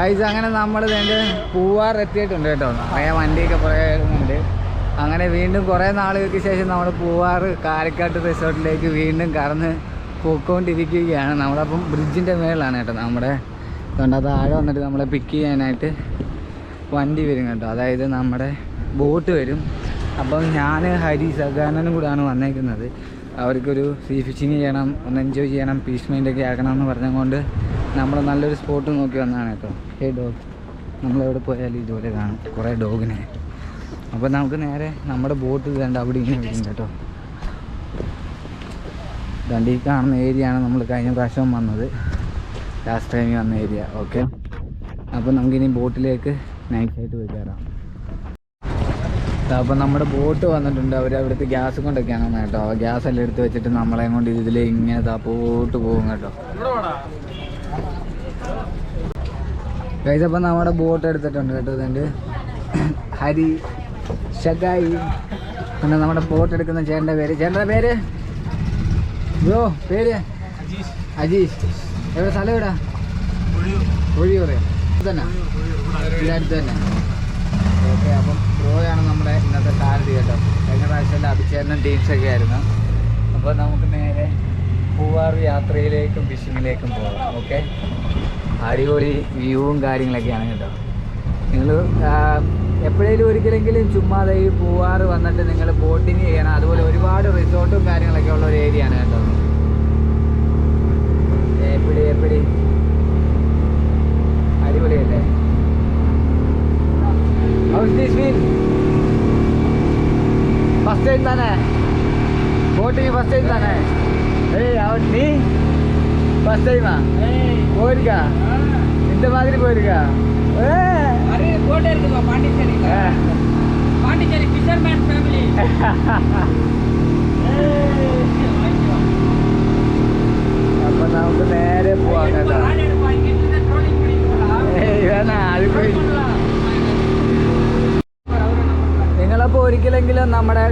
Guys അങ്ങനെ നമ്മൾ ഇതിന്റെ പൂവാർ എത്തിയിട്ടുണ്ട് കേട്ടോ. നിറയെ വണ്ടിയൊക്കെ ഉണ്ട്. അങ്ങനെ വീണ്ടും കുറേ നാളുകൾക്ക് ശേഷം നമ്മൾ പൂവാർ കാലിക്കാട്ട് റിസോർട്ടിലേക്ക് വീണ്ടും കറന്ന് പോയിക്കൊണ്ടിരിക്കുകയാണ്. നമ്മളപ്പം ബ്രിഡ്ജിന്റെ മേളിലാണ് കേട്ടോ നമ്മുടെ. അത് താഴെ വന്നിട്ട് നമ്മളെ പിക്ക് ചെയ്യാനായിട്ട് വണ്ടി വരും കേട്ടോ. അതായത് നമ്മുടെ ബോട്ട് വരും. അപ്പം ഞാൻ ഹരി സഗാനനും കൂടെയാണ് വന്നേക്കുന്നത്. അവർക്കൊരു സീ ഫിഷിങ് ചെയ്യണം ഒന്ന് എൻജോയ് ചെയ്യണം പീസ് മൈൻഡൊക്കെ ആക്കണം എന്ന് പറഞ്ഞുകൊണ്ട് നമ്മൾ നല്ലൊരു സ്പോട്ട് നോക്കി വന്നതാണ് കേട്ടോ. ഹേ ഡോഗ് നമ്മളെവിടെ പോയാലും ഇതുപോലെ കാണും. കുറേ ഡോഗിനെ അപ്പോൾ നമുക്ക് നേരെ നമ്മുടെ ബോട്ട് വേണ്ട അവിടെ ഇങ്ങനെ വരും കേട്ടോ. ദണ്ടി കാണുന്ന ഏരിയയാണ് നമ്മൾ കഴിഞ്ഞ പ്രാവശ്യം വന്നത്. ലാസ്റ്റ് ടൈമിൽ വന്ന ഏരിയ ഓക്കെ അപ്പോൾ നമുക്കിനി ബോട്ടിലേക്ക് നൈസായിട്ട് പോയി കയറാം. അപ്പോൾ നമ്മുടെ ബോട്ട് വന്നിട്ടുണ്ട്. അവർ അവിടുത്തെ ഗ്യാസ് കൊണ്ടൊക്കെയാണ് കേട്ടോ. ഗ്യാസ് എല്ലാം എടുത്ത് വെച്ചിട്ട് നമ്മളെ കൊണ്ട് ഇതിൽ ഇങ്ങനെ ബോട്ട് പോകും കേട്ടോ. ഗൈസ് അപ്പം നമ്മുടെ ബോട്ട് എടുത്തിട്ടുണ്ട് കേട്ടോ ഇതുണ്ട് ഹരി ഷഗായി പിന്നെ നമ്മുടെ ബോട്ട് എടുക്കുന്ന ചേട്ടന്റെ പേര്. ചേട്ടന്റെ പേര്? ബ്രോ പേര്? അജീഷ്. എവിടെ സ്ഥലം എവിടാ? ഒഴിയൂറ് തന്നെ. ഇവിടെ അടുത്ത് തന്നെ. ഓക്കെ അപ്പം ബ്രോയാണ് നമ്മുടെ ഇന്നത്തെ സാരഥി കേട്ടോ. കഴിഞ്ഞ പ്രാവശ്യം അഭിചേരനും ടീംസൊക്കെ ആയിരുന്നു. അപ്പോൾ നമുക്ക് നേരെ പൂവാർ യാത്രയിലേക്കും ഫിഷിങ്ങിലേക്കും പോകാം. ഓക്കെ അടിപൊളി വ്യൂവും കാര്യങ്ങളൊക്കെയാണ് കേട്ടോ. നിങ്ങൾ എപ്പോഴേലും ഒരിക്കലെങ്കിലും ചുമ്മാതെ ഈ പൂവാറ് വന്നിട്ട് നിങ്ങൾ ബോട്ടിങ് ചെയ്യണം അതുപോലെ ഒരുപാട് റിസോർട്ടും കാര്യങ്ങളൊക്കെ ഉള്ള ഒരു ഏരിയ ആണ് കേട്ടോ. എപ്പിടി എപ്പിടി? അടിപൊളിയല്ലേ? ഫസ്റ്റ് ടൈം തന്നെ. ബോട്ടിങ് ഫസ്റ്റ് ടൈം തന്നെ. ഏയ് അവൻ നീ? ஃபஸ்ட் டைமா போயிருக்கா? இந்த மாதிரி போயிருக்கா? கோட்டை இருக்குமா பாண்டிச்சேரி பாண்டிச்சேரி ஃபிஷர்மேன் ஃபேமிலி அப்போ நமக்கு நேரே போவாங்க வேணா அது போய் നിങ്ങളപ്പോൾ ഒരിക്കലെങ്കിലും നമ്മുടെ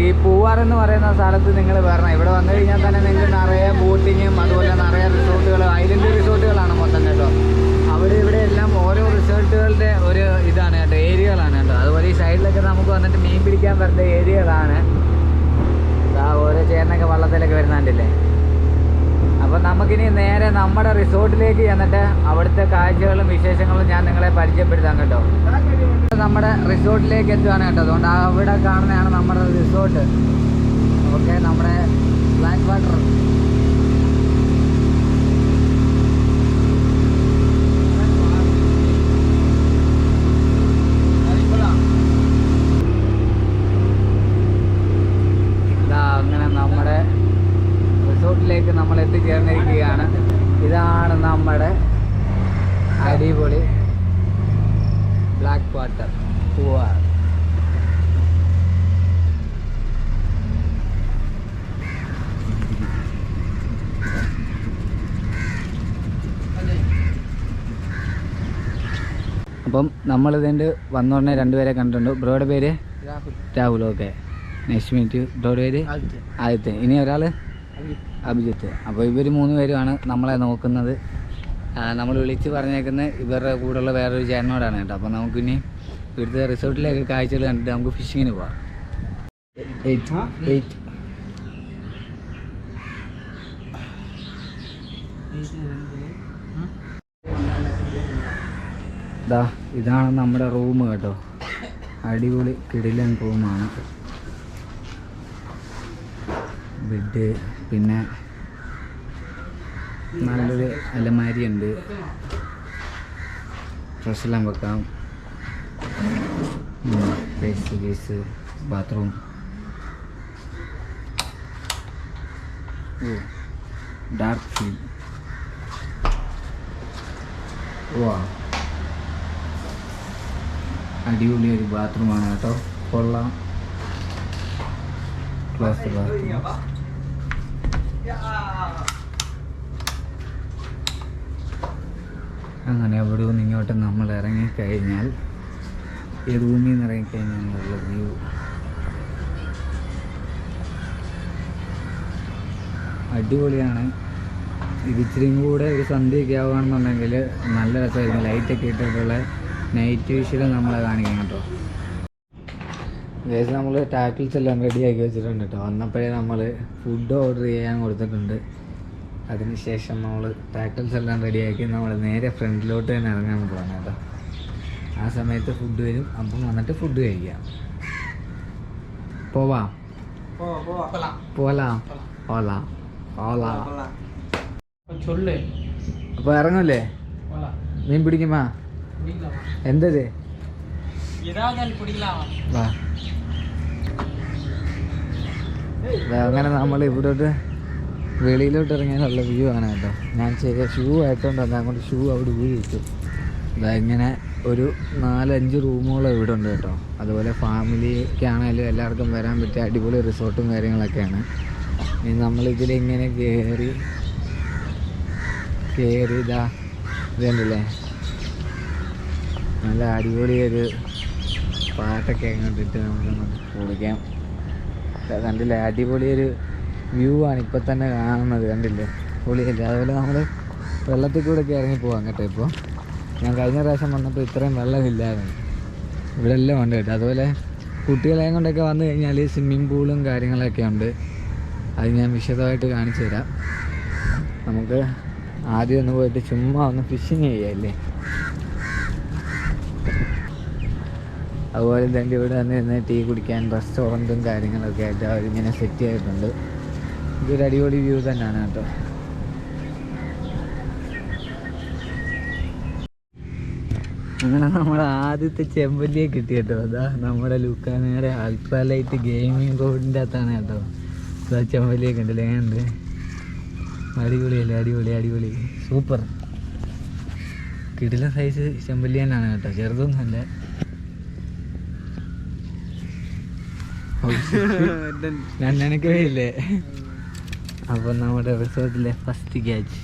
ഈ പൂവാർ എന്ന് പറയുന്ന സ്ഥലത്ത് നിങ്ങൾ വരണം. ഇവിടെ വന്നു കഴിഞ്ഞാൽ തന്നെ നിങ്ങൾക്ക് നിറയെ ബോട്ടിങ്ങും അതുപോലെ നിറയെ റിസോർട്ടുകൾ ഐലൻഡ് റിസോർട്ടുകളാണ് മൊത്തം കേട്ടോ. അവിടെ ഇവിടെ എല്ലാം ഓരോ റിസോർട്ടുകളുടെ ഒരു ഇതാണ് കേട്ടോ ഏരിയകളാണ് കേട്ടോ. അതുപോലെ ഈ സൈഡിലൊക്കെ നമുക്ക് വന്നിട്ട് മീൻ പിടിക്കാൻ പറ്റുന്ന ഏരിയകളാണ്. ഓരോ ചേർന്നൊക്കെ വള്ളത്തിലൊക്കെ വരുന്നുണ്ടല്ലേ അപ്പോൾ നമുക്കിനി നേരെ നമ്മുടെ റിസോർട്ടിലേക്ക് ചെന്നിട്ട് അവിടുത്തെ കാഴ്ചകളും വിശേഷങ്ങളും ഞാൻ നിങ്ങളെ പരിചയപ്പെടുത്താം കേട്ടോ. നമ്മുടെ റിസോർട്ടിലേക്ക് എത്തുകയാണ് കേട്ടോ. അതുകൊണ്ട് അവിടെ കാണുന്നതാണ് നമ്മുടെ റിസോർട്ട്. ഓക്കെ നമ്മുടെ ബ്ലാക്ക് വാട്ടർ ഇതാ അങ്ങനെ നമ്മുടെ റിസോർട്ടിലേക്ക് നമ്മൾ എത്തിച്ചേർന്നിരിക്കുകയാണ് ഇതാണ് നമ്മുടെ അടിപൊളി ബ്ലാക്ക് വാട്ടർ പൂവാർ അപ്പം നമ്മളിതിന്റെ വന്നോടനെ രണ്ടുപേരെ കണ്ടിട്ടുണ്ട്. ബ്രോയുടെ പേര്? Rahul. Rahul okay next minute ബ്രോയുടെ പേര്? ആദ്യത്തെ ഇനി ഒരാൾ അഭിജിത്ത്. അപ്പോൾ ഇവർ മൂന്ന് പേരുമാണ് നമ്മളെ നോക്കുന്നത്. നമ്മൾ വിളിച്ച് പറഞ്ഞേക്കുന്നത് ഇവരുടെ കൂടെയുള്ള വേറൊരു ചേട്ടനോടാണ് കേട്ടോ. അപ്പോൾ നമുക്ക് ഇനി ഇവിടുത്തെ റിസോർട്ടിലേക്ക് കാഴ്ചകൾ കണ്ടിട്ട് നമുക്ക് ഫിഷിങ്ങിന് പോവാം. ഇതാണ് നമ്മുടെ റൂം കേട്ടോ. അടിപൊളി കിടിലൻ റൂമാണ്. ബെഡ് പിന്നെ നല്ലൊരു അലമാരി ഉണ്ട് ഡ്രസ്സെല്ലാം വെക്കാം. Paste case bathroom. Oh dark feel വാ. അടിപൊളി ഒരു ബാത്റൂമാണ് കേട്ടോ. കൊള്ളാം. Close bathroom. അങ്ങനെ അവിടെ നിന്ന് ഇങ്ങോട്ട് നമ്മൾ ഇറങ്ങിക്കഴിഞ്ഞാൽ ഈ റൂമിൽ നിന്ന് ഇറങ്ങിക്കഴിഞ്ഞാലുള്ള വ്യൂ. അടിപൊളിയാണ്. ഇത് കൂടെ ഒരു സന്ധ്യയൊക്കെ ആവുകയാണെന്നുണ്ടെങ്കിൽ നല്ല രസമായിരുന്നു ലൈറ്റൊക്കെ ഇട്ടിട്ടുള്ള നൈറ്റ് വിഷയം നമ്മളെ കാണിക്കാം കേട്ടോ. ഗൈസ് നമ്മൾ ടാക്കിൾസ് എല്ലാം റെഡിയാക്കി വെച്ചിട്ടുണ്ട് കേട്ടോ വന്നപ്പോഴേ നമ്മൾ ഫുഡ് ഓർഡർ ചെയ്യാൻ കൊടുത്തിട്ടുണ്ട്. അതിനുശേഷം നമ്മൾ ടാക്കിൾസ് എല്ലാം റെഡിയാക്കി നമ്മൾ നേരെ ഫ്രണ്ടിലോട്ട് തന്നെ ഇറങ്ങാൻ പോകണം കേട്ടോ ആ സമയത്ത് ഫുഡ് വരും. അപ്പം വന്നിട്ട് ഫുഡ് കഴിക്കാം. പോവാം? പോലാം ഓലാം ഓലാ അപ്പോൾ ഇറങ്ങൂലേ മീൻ പിടിക്കുമാ എന്തത്? അങ്ങനെ നമ്മൾ ഇവിടോട്ട് വെളിയിലോട്ട് ഇറങ്ങിയാലുള്ള വ്യൂ ആണ് കേട്ടോ. ഞാൻ ചെറിയ ഷൂ ആയിട്ടുണ്ട് അതുകൊണ്ട് ഷൂ അവിടെ വീഴിച്ചു ഇതാ ഇങ്ങനെ ഒരു നാലഞ്ച് റൂമുകൾ ഇവിടെ ഉണ്ട് കേട്ടോ. അതുപോലെ ഫാമിലിക്കാണെങ്കിലും എല്ലാവർക്കും വരാൻ പറ്റിയ അടിപൊളി റിസോർട്ടും കാര്യങ്ങളൊക്കെയാണ്. ഇനി നമ്മൾ ഇതിലിങ്ങനെ കയറി കയറി ഇതാ ഇതുണ്ടല്ലേ? നല്ല അടിപൊളി ഒരു പാട്ടൊക്കെ കണ്ടിട്ട് നമുക്ക് കുളിക്കാം. കണ്ടില്ലേ? അടിപൊളി ഒരു വ്യൂ ആണ് ഇപ്പം തന്നെ കാണുന്നത് കണ്ടില്ലേ? പൊളിയല്ലേ. അതുപോലെ നമ്മൾ വെള്ളത്തിൽ ഇറങ്ങി പോവാം കേട്ടോ ഇപ്പോൾ ഞാൻ കഴിഞ്ഞ പ്രാവശ്യം വന്നപ്പോൾ ഇത്രയും വെള്ളമില്ലായിരുന്നു. ഇവിടെ എല്ലാം ഉണ്ട് കേട്ടോ. അതുപോലെ കുട്ടികളെ കൊണ്ടൊക്കെ വന്നു കഴിഞ്ഞാൽ സ്വിമ്മിംഗ് പൂളും കാര്യങ്ങളൊക്കെ ഉണ്ട്. അത് ഞാൻ വിശദമായിട്ട് കാണിച്ചു തരാം. നമുക്ക് ആദ്യം ഒന്ന് പോയിട്ട് ചുമ്മാ ഒന്ന് ഫിഷിങ് ചെയ്യാമല്ലേ അതുപോലെ തന്നെ ഇവിടെ വന്ന് നിന്ന് ടീ കുടിക്കാൻ റെസ്റ്റോറന്റും കാര്യങ്ങളൊക്കെ ആയിട്ട് അവരിങ്ങനെ സെറ്റ് ചെയ്തിട്ടുണ്ട്. ഇതൊരു അടിപൊളി വ്യൂ തന്നെയാണ് കേട്ടോ. അങ്ങനെ നമ്മുടെ ആദ്യത്തെ ചെമ്പല്ലിയെ കിട്ടി കേട്ടോ അതാ നമ്മുടെ ലുക്കാനയുടെ അൾട്രാലൈറ്റ് ഗെയിമിംഗ് ബോർഡിന്റെ അകത്താണ് കേട്ടോ. അതാ ചെമ്പല്ലിയൊക്കെ ഉണ്ട് ലേണ്ട് അടിപൊളിയല്ലേ അടിപൊളി അടിപൊളി. സൂപ്പർ കിടില സൈസ് ചെമ്പല്ലി തന്നെയാണ് കേട്ടോ. ചെറുതൊന്നുമല്ല. ഇല്ലേ? അപ്പൊ നമ്മുടെ റിസോർട്ടിലെ ഫസ്റ്റ് ക്യാച്ച്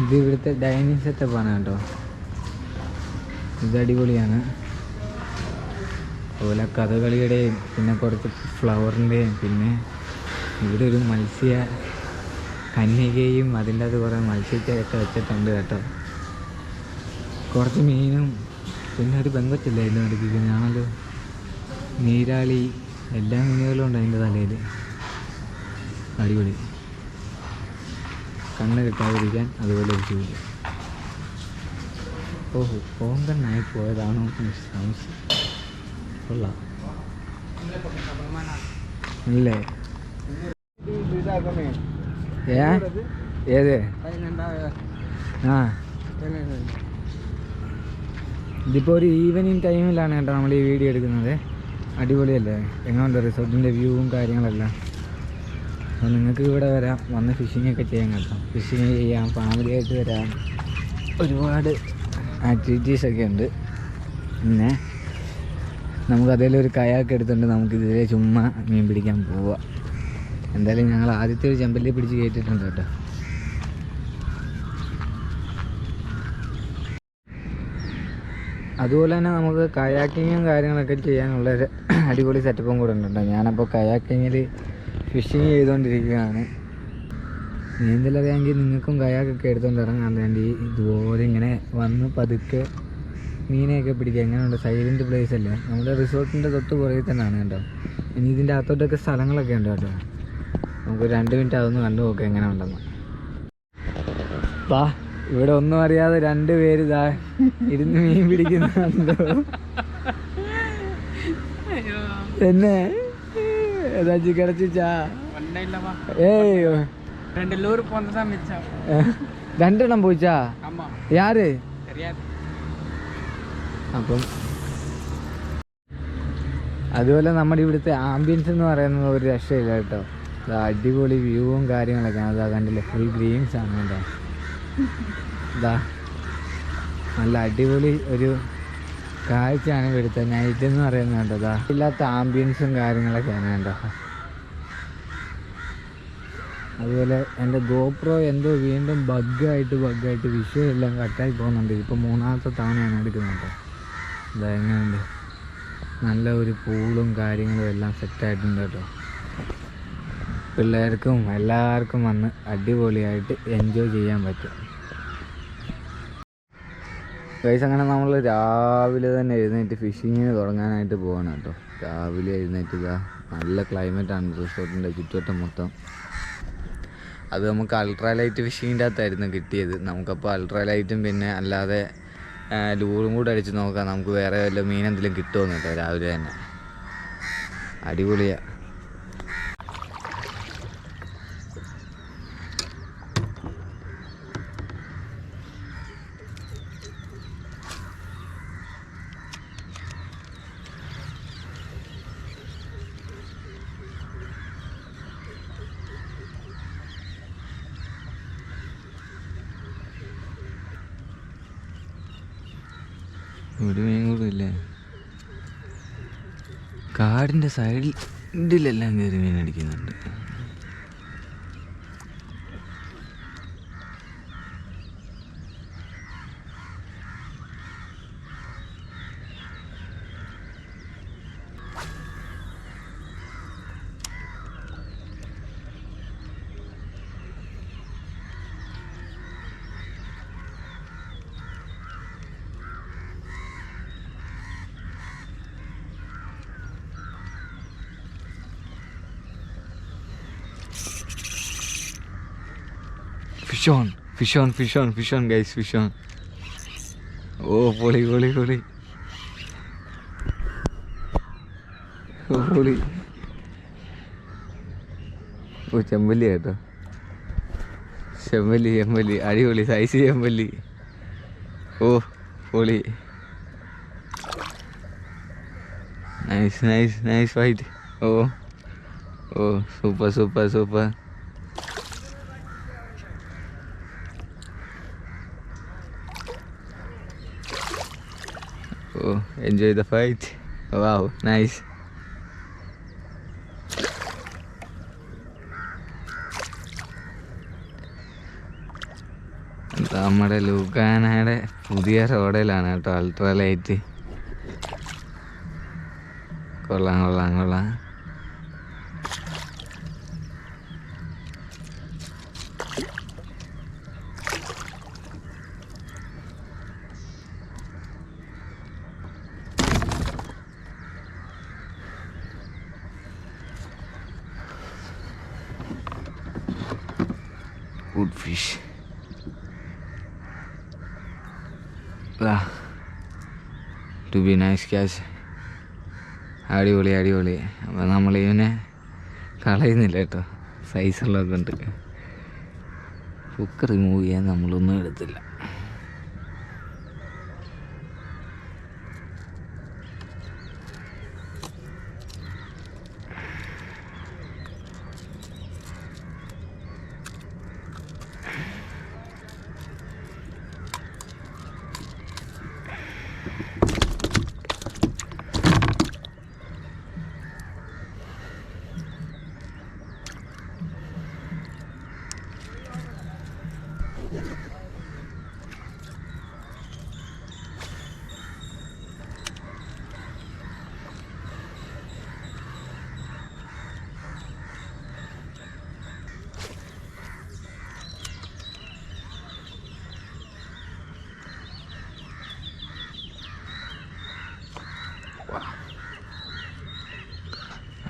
ഇത് ഇവിടുത്തെ ഡൈനിങ് സെറ്റപ്പാണ് കേട്ടോ. ഇത് അടിപൊളിയാണ്. അതുപോലെ കഥകളിയുടെയും പിന്നെ കുറച്ച് ഫ്ലവറിന്റെയും പിന്നെ ഇവിടെ ഒരു മത്സ്യ കന്യകയും അതിന്റെ അത് കുറേ മത്സ്യത്തെയൊക്കെ വെച്ചിട്ടുണ്ട് കേട്ടോ. കുറച്ച് മീനും പിന്നെ ഒരു ബന്ധത്തില്ല അതിന്റെ നടുക്ക് ഞാനല്ലോ നീരാളി. എല്ലാ മീനുകളും ഉണ്ട് അതിന്റെ തലയിൽ. അടിപൊളി. കണ്ണ് കിട്ടാതിരിക്കാൻ അതുപോലെ ഒരു ചൂൽ ഓഹോ കോങ്കണ്ണായി പോയതാണോ സംശയം കൊള്ളാം. അല്ലേ? ഏ? ഏത്? ആ. ഇതിപ്പോൾ ഒരു ഈവനിങ് ടൈമിലാണ് കേട്ടോ നമ്മൾ ഈ വീഡിയോ എടുക്കുന്നത്. അടിപൊളിയല്ലേ? എങ്ങനെയുണ്ട് റിസോർട്ടിന്റെ വ്യൂവും കാര്യങ്ങളെല്ലാം? അപ്പോൾ നിങ്ങൾക്ക് ഇവിടെ വരാം. വന്ന് ഫിഷിംഗ് ഒക്കെ ചെയ്യാൻ കേട്ടോ. ഫിഷിങ് ചെയ്യാം ഫാമിലി ആയിട്ട് വരാം. ഒരുപാട് ആക്ടിവിറ്റീസ് ഒക്കെ ഉണ്ട്. പിന്നെ നമുക്ക് അതിലൊരു കയാക്ക് എടുത്തുകൊണ്ട് നമുക്ക് ഇതിലെ ചുമ്മാ മീൻ പിടിക്കാൻ പോവാം. എന്തായാലും ഞങ്ങൾ ആദ്യത്തെ ഒരു ചെമ്പല്ലി പിടിച്ച് കയറ്റിയിട്ടുണ്ട് കേട്ടോ. അതുപോലെ തന്നെ നമുക്ക് കയാക്കിങ്ങും കാര്യങ്ങളൊക്കെ ചെയ്യാനുള്ള ഒരു അടിപൊളി സെറ്റപ്പും കൂടെ ഉണ്ട് ഞാനപ്പോൾ കയാക്കിങ്ങിൽ ഫിഷിങ് ചെയ്തുകൊണ്ടിരിക്കുകയാണ് നീന്തലറിയാമെങ്കിൽ നിങ്ങൾക്കും കയാക്കൊക്കെ എടുത്തുകൊണ്ട് ഇറങ്ങാൻ വേണ്ടി ഇതുപോലെ ഇങ്ങനെ വന്ന് പതുക്കെ മീനെയൊക്കെ പിടിക്കുക. എങ്ങനെയുണ്ട്? സൈലന്റ് പ്ലേസ് അല്ലേ? നമ്മുടെ റിസോർട്ടിന്റെ തൊട്ട് പുറകിൽ തന്നെയാണ് കേട്ടോ. ഇനി ഇതിന്റെ അകത്തോട്ടൊക്കെ സ്ഥലങ്ങളൊക്കെ ഉണ്ട് കേട്ടോ. നമുക്ക് രണ്ട് മിനിറ്റ് അതൊന്ന് കണ്ടു നോക്കാം എങ്ങനെ ഉണ്ടെന്ന് വാ. ഇവിടെ ഒന്നും അറിയാതെ രണ്ടുപേര് ഇതാ ഇരുന്ന് മീൻ പിടിക്കുന്നുണ്ടോ? എന്നെ? ഏതാച്ചി കിടച്ചിച്ചാ ഏയ്യോ രണ്ടെണ്ണം പോയിച്ചാ യാര്? അപ്പം അതുപോലെ നമ്മുടെ ഇവിടുത്തെ ആംബിയൻസ് എന്ന് പറയുന്നത് ഒരു രക്ഷയില്ല കേട്ടോ. അടിപൊളി വ്യൂവും കാര്യങ്ങളൊക്കെ അതാ കണ്ടില്ലേ? ഫുൾ ഗ്രീൻസ് ആണ് കേട്ടോ. ഇതാ നല്ല അടിപൊളി ഒരു കാഴ്ചയാണ് ഇവിടുത്തെ നൈറ്റ് എന്ന് പറയുന്നത് കേട്ടോ ഇതാ ഇല്ലാത്ത ആംബിയൻസും കാര്യങ്ങളൊക്കെയാണ് കേട്ടോ അതുപോലെ എന്റെ ഗോപ്രോ എന്തോ വീണ്ടും ബഗ്ഗായിട്ട് ബഗ്ഗായിട്ട് വിഷയം എല്ലാം കട്ടായി പോകുന്നുണ്ട്. ഇപ്പോൾ മൂന്നാമത്തെ തവണയാണ് എടുക്കുന്നത്. കേട്ടോ എങ്ങനെയുണ്ട്? നല്ല ഒരു പൂളും കാര്യങ്ങളും എല്ലാം സെറ്റായിട്ടുണ്ട് കേട്ടോ. പിള്ളേർക്കും എല്ലാവർക്കും വന്ന് അടിപൊളിയായിട്ട് എൻജോയ് ചെയ്യാൻ പറ്റും. ഗൈസ് അങ്ങനെ നമ്മൾ രാവിലെ തന്നെ എഴുന്നേറ്റ് ഫിഷിങ്ങിന് തുടങ്ങാനായിട്ട് പോവാണ് കേട്ടോ. രാവിലെ എഴുന്നേറ്റ് ഇതാ. നല്ല ക്ലൈമറ്റാണ് റിസോർട്ടിന്റെ ചുറ്റുവട്ടം മൊത്തം. അത് നമുക്ക് അൾട്രാലൈറ്റ് ഫിഷിങ്ങിന്റെ അകത്തായിരുന്നു കിട്ടിയത്. നമുക്കപ്പോൾ അൾട്രാലൈറ്റും പിന്നെ അല്ലാതെ ലൂറും കൂടെ അടിച്ച് നോക്കാം. നമുക്ക് വേറെ വല്ല മീൻ എന്തെങ്കിലും കിട്ടുമെന്ന് കേട്ടോ രാവിലെ തന്നെ. അടിപൊളിയാണ് ഒരു മീൻ കൂടില്ലേ കാടിന്റെ സൈഡിലെല്ലാം കയറി മീൻ അടിക്കുന്നുണ്ട്. Fish on fish on fish on fish on guys fish on oh പൊളി പൊളി പൊളി പൊളി ഓ ചെമ്പല്ലി കേട്ടോ. ചെമ്പല്ലി ചെമ്പല്ലി അടിപൊളി സൈസ് ചെമ്പല്ലി ഓ പൊളി nice nice nice fight oh oh super super super Oh, enjoy the fight. Wow, nice. നമ്മുടെ ലൂക്കാനയുടെ പുതിയ റോഡിലാണ് കേട്ടോ അൾട്രാ ലൈറ്റ് കൊള്ളാം കൊള്ളാം കൊള്ളാം good fish to be nice catch അടിപൊളി അടിപൊളി. അപ്പം നമ്മൾ ഇവനെ കളയുന്നില്ല കേട്ടോ. സൈസുള്ളതൊക്കെ ഉണ്ട് ഹുക്ക് റിമൂവ് ചെയ്യാൻ നമ്മളൊന്നും എടുത്തില്ല.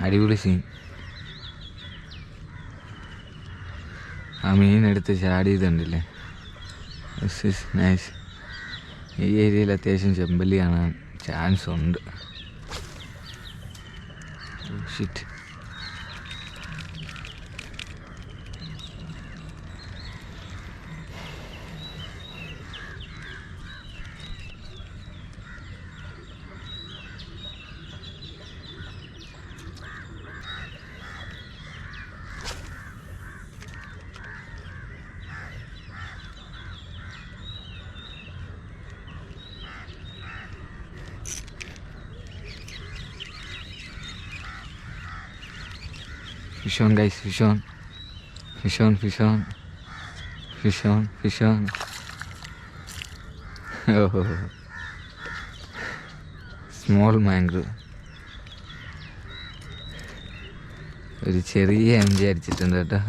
അടിപൊളി സീൻ ആ മീനെടുത്ത് ചാടിയതുണ്ടല്ലേ നൈസ് ഈ ഏരിയയിൽ അത്യാവശ്യം ചെമ്പല്ലി കാണാൻ ചാൻസ് ഉണ്ട്. Shit Fish on. Fish on, fish on. Fish on, fish on. oh. Small mangrove. ഒരു ചെറിയ എം ജി അടിച്ചിട്ടുണ്ട് കേട്ടോ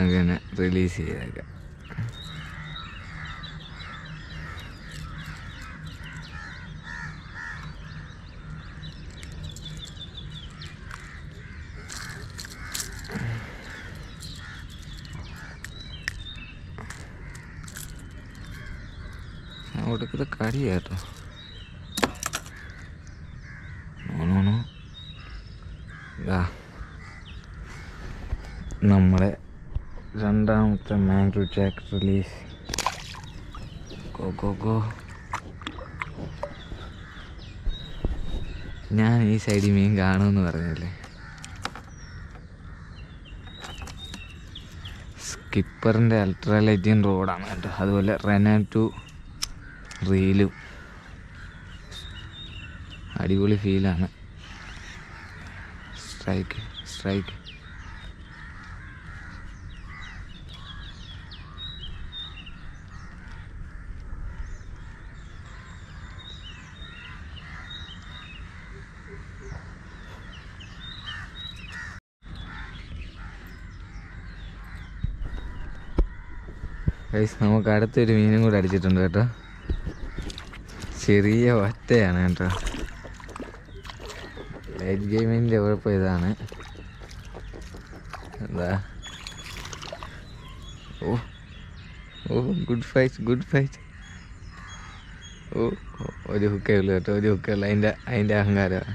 അങ്ങനെ റിലീസ് ചെയ്തേക്കാം നോ. ഇതാ നമ്മുടെ രണ്ടാമത്തെ mangrove jack release go go go ഞാൻ ഈ സൈഡിൽ മീൻ കാണുമെന്ന് പറഞ്ഞല്ലേ സ്കിപ്പറിന്റെ അൾട്രാലൈറ്റിൻ റോഡാണ് കേട്ടോ. അതുപോലെ റെന ടു റീലും. അടിപൊളി ഫീലാണ്. Strike strike. ഗൈസ് നമുക്ക് അടുത്തൊരു മീനും കൂടെ അടിച്ചിട്ടുണ്ട് കേട്ടോ. ചെറിയ ഒറ്റയാണ് കേട്ടോ. ലൈറ്റ് ഗെയിമിന്റെ കുഴപ്പം ഇതാണ്. എന്താ? ഓ ഓ ഗുഡ് ഫൈറ്റ് ഗുഡ് ഫൈറ്റ് ഓ ഒരു ഹുക്കേ ഉള്ളൂ കേട്ടോ. ഒരു ഹുക്കേ ഉള്ളൂ അതിന്റെ അതിന്റെ അഹങ്കാരമാണ്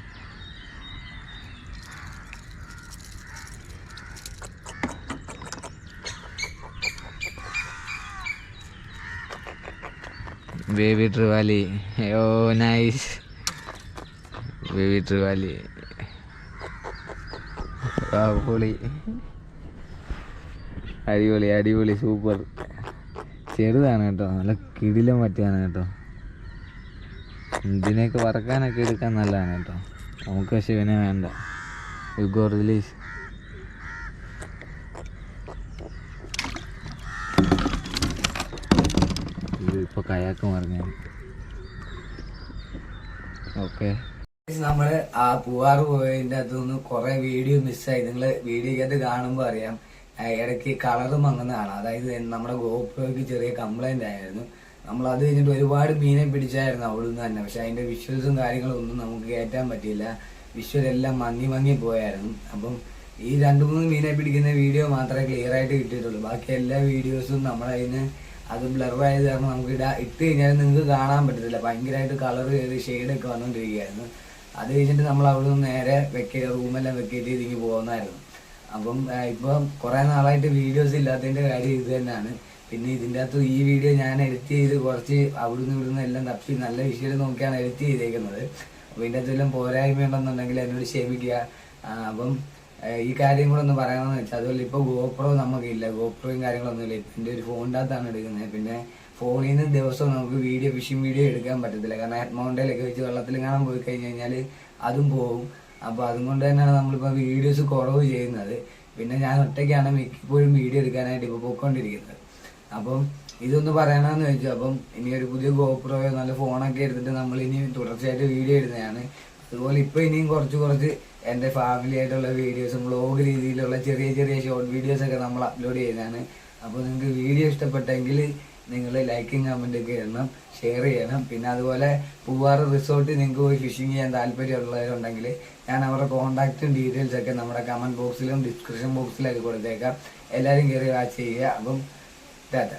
baby trevally oh nice baby trevally പൊളി അടിപൊളി അടിപൊളി സൂപ്പർ ചെറുതാണ് കേട്ടോ. നല്ല കിടിലം പറ്റിയാണ് കേട്ടോ. ഇതിനെയൊക്കെ വറക്കാനൊക്കെ എടുക്കാൻ നല്ലതാണ് കേട്ടോ. നമുക്ക് പക്ഷെ ഇവനെ വേണ്ട. യു ഗോ റിലീസ് ഇത് ഇപ്പൊ കയാക്ക് മറിഞ്ഞു ഓക്കെ. നമ്മൾ ആ പൂവാറ് പോയതിന്റെ അതൊന്ന് കുറെ വീഡിയോ മിസ്സായി നിങ്ങൾ വീഡിയോക്കകത്ത് കാണുമ്പോ അറിയാം ഇടയ്ക്ക് കളറ് മങ്ങുന്നതാണ് അതായത് നമ്മുടെ ഗോപ്രോയ്ക്ക് ചെറിയ കംപ്ലൈന്റ് ആയിരുന്നു. നമ്മൾ അത് കഴിഞ്ഞിട്ട് ഒരുപാട് മീനെ പിടിച്ചായിരുന്നു അവിടുന്ന് തന്നെ. പക്ഷെ അതിന്റെ വിഷ്വൽസും കാര്യങ്ങളും ഒന്നും നമുക്ക് കയറ്റാൻ പറ്റിയില്ല. വിഷ്വൽ എല്ലാം മങ്ങി മങ്ങി പോയായിരുന്നു. അപ്പം ഈ രണ്ടു മൂന്ന് മീനെ പിടിക്കുന്ന വീഡിയോ മാത്രമേ ക്ലിയർ ആയിട്ട് കിട്ടിയിട്ടുള്ളൂ. ബാക്കി എല്ലാ വീഡിയോസും നമ്മളതിന് അത് ബ്ലറായത് കാരണം നമുക്ക് ഇടാ ഇട്ട് കഴിഞ്ഞാൽ നിങ്ങൾക്ക് കാണാൻ പറ്റത്തില്ല. ഭയങ്കരമായിട്ട് കളർ കയറി ഷെയ്ഡൊക്കെ വന്നുകൊണ്ടിരിക്കുകയായിരുന്നു അത് കഴിഞ്ഞിട്ട് നമ്മൾ അവിടെ നിന്ന് നേരെ വെക്ക റൂമെല്ലാം വെക്കേറ്റ് ചെയ്ത് ഇങ്ങനെ പോകുന്നായിരുന്നു അപ്പം ഇപ്പം കുറെ നാളായിട്ട് വീഡിയോസ് ഇല്ലാത്തതിന്റെ കാര്യം ഇത് തന്നെയാണ്. പിന്നെ ഇതിന്റെ അകത്ത് ഈ വീഡിയോ ഞാൻ എഡിറ്റ് ചെയ്ത് കുറച്ച് അവിടുന്ന് ഇവിടുന്ന് എല്ലാം തപ്പി നല്ല വിഷയം നോക്കിയാണ് എഡിറ്റ് ചെയ്തേക്കുന്നത്. അപ്പം ഇതിന്റെ അകത്തെല്ലാം പോരായ്മ ഉണ്ടെന്നുണ്ടെങ്കിൽ എന്നോട് ക്ഷമിക്കുക. അപ്പം ഈ കാര്യം കൂടെ ഒന്ന് പറയണമെന്ന് വെച്ചാൽ അതുപോലെ ഇപ്പൊ ഗോപ്രോ നമുക്കില്ല. ഗോപ്രോയും കാര്യങ്ങളൊന്നും ഇല്ല എന്റെ ഒരു ഫോണിന്റെ അകത്താണ് എടുക്കുന്നത്. പിന്നെ ഫോണിൽ നിന്ന് ദിവസവും നമുക്ക് വീഡിയോ ഫിഷിംഗ് വീഡിയോ എടുക്കാൻ പറ്റത്തില്ല. കാരണം ഹെഡ് മൗണ്ടയിലൊക്കെ വെച്ച് വെള്ളത്തിൽ കാണാൻ പോയി കഴിഞ്ഞ് കഴിഞ്ഞാൽ അതും പോകും. അപ്പൊ അതുകൊണ്ട് തന്നെയാണ് നമ്മളിപ്പോ വീഡിയോസ് കുറവ് ചെയ്യുന്നത്. പിന്നെ ഞാൻ ഒറ്റയ്ക്കാണ് മിക്കപ്പോഴും വീഡിയോ എടുക്കാനായിട്ട് ഇപ്പൊ പോയിക്കൊണ്ടിരിക്കുന്നത്. അപ്പം ഇതൊന്ന് പറയണമെന്ന് വെച്ചു. അപ്പം ഇനി ഒരു പുതിയ ഗോപ്രോയോ നല്ല ഫോണൊക്കെ എടുത്തിട്ട് നമ്മൾ ഇനി തുടർച്ചയായിട്ട് വീഡിയോ ഇടുന്നതാണ്. അതുപോലെ ഇപ്പൊ ഇനിയും കുറച്ച് കുറച്ച് എന്റെ ഫാമിലി ആയിട്ടുള്ള വീഡിയോസും വ്ളോഗ് രീതിയിലുള്ള ചെറിയ ചെറിയ ഷോർട്ട് വീഡിയോസൊക്കെ നമ്മൾ അപ്ലോഡ് ചെയ്യുന്നതാണ് അപ്പോൾ നിങ്ങൾക്ക് വീഡിയോ ഇഷ്ടപ്പെട്ടെങ്കിൽ നിങ്ങൾ ലൈക്കും കമന്റ് ഒക്കെ ഇടണം ഷെയർ ചെയ്യണം. പിന്നെ അതുപോലെ പൂവാറ് റിസോർട്ടിൽ നിങ്ങൾക്ക് പോയി ഫിഷിംഗ് ചെയ്യാൻ താല്പര്യമുള്ളവരുണ്ടെങ്കിൽ ഞാൻ അവരുടെ കോൺടാക്റ്റും ഡീറ്റെയിൽസൊക്കെ നമ്മുടെ കമന്റ് ബോക്സിലും ഡിസ്ക്രിപ്ഷൻ ബോക്സിലൊക്കെ കൊടുത്തേക്കാം. എല്ലാവരും കയറി വാച്ച് ചെയ്യുക. അപ്പം ടാറ്റ.